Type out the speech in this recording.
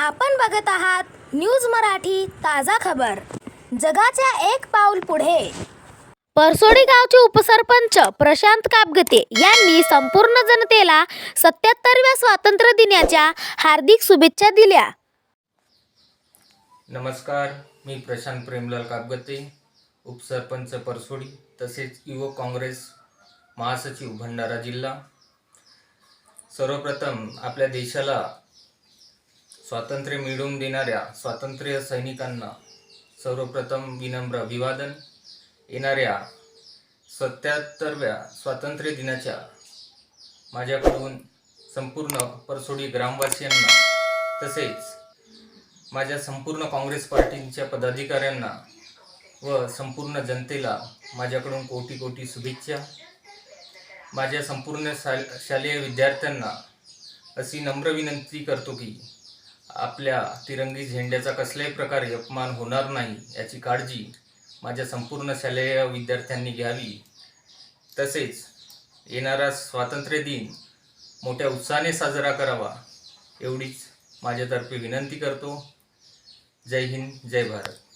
आपण बघत आहात न्यूज मराठी ताजा खबर. जगाच्या एक पाऊल पुढे. परसोडी गावचे उपसरपंच प्रशांत कापगते यांनी संपूर्ण जनतेला सत्याहत्तरव्या स्वातंत्र्य दिनाच्या हार्दिक शुभेच्छा दिल्या. नमस्कार मी प्रशांत प्रेमलाल कापगते उपसरपंच परसोडी तसेच युवक काँग्रेस महासचिव भंडारा जिल्हा. सर्वप्रथम आपल्या देशाला स्वातंत्र्य मिळवून देणाऱ्या स्वातंत्र्य सैनिकांना सर्वप्रथम विनम्र अभिवादन. येणाऱ्या सत्याहत्तरव्या स्वातंत्र्य दिनाच्या माझ्याकडून संपूर्ण परसोडी ग्रामवासियांना तसेच माझ्या संपूर्ण काँग्रेस पार्टीच्या पदाधिकाऱ्यांना व संपूर्ण जनतेला माझ्याकडून कोटी कोटी शुभेच्छा. माझ्या संपूर्ण शा शालेय विद्यार्थ्यांना अशी नम्र विनंती करतो की आपल्या तिरंगी झेंड्याचा कसल्याही प्रकारे अपमान होणार नाही याची काळजी माझ्या संपूर्ण शालेय विद्यार्थ्यांनी घ्यावी. तसेच येणारा स्वातंत्र्य दिन मोठ्या उत्साहाने साजरा करावा एवढीच माझ्यातर्फे विनंती करतो. जय हिंद जय भारत.